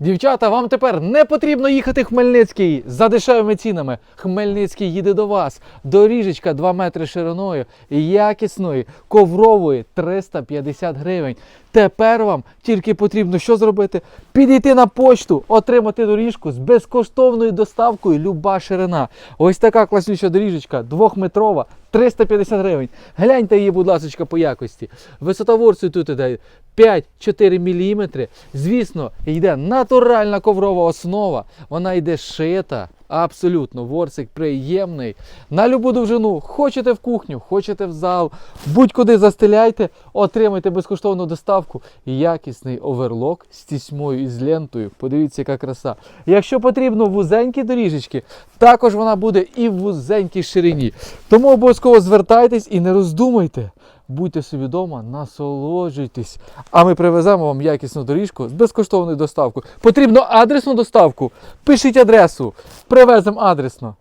Дівчата, вам тепер не потрібно їхати Хмельницький за дешевими цінами. Хмельницький їде до вас. Доріжечка 2 метри шириною, якісної, коврової 350 гривень. Тепер вам тільки потрібно що зробити? Підійти на почту, отримати доріжку з безкоштовною доставкою люба ширина. Ось така класнюча доріжечка, двохметрова, 350 гривень. Гляньте її, будь ласка, по якості. Висота ворсу тут іде 5-4 мм. Звісно, йде натуральна коврова основа. Вона йде шита. Абсолютно, ворсик приємний. На любу довжину. Хочете в кухню, хочете в зал, будь-куди застеляйте, отримайте безкоштовну доставку. Якісний оверлок з тісьмою і з лентою. Подивіться, яка краса. Якщо потрібно вузенькі доріжечки, також вона буде і в вузенькій ширині. Тому обов'язково звертайтесь і не роздумуйте. Будьте собі вдома, насолоджуйтесь. А ми привеземо вам якісну доріжку з безкоштовною доставкою. Потрібно адресну доставку. Пишіть адресу, привеземо адресно.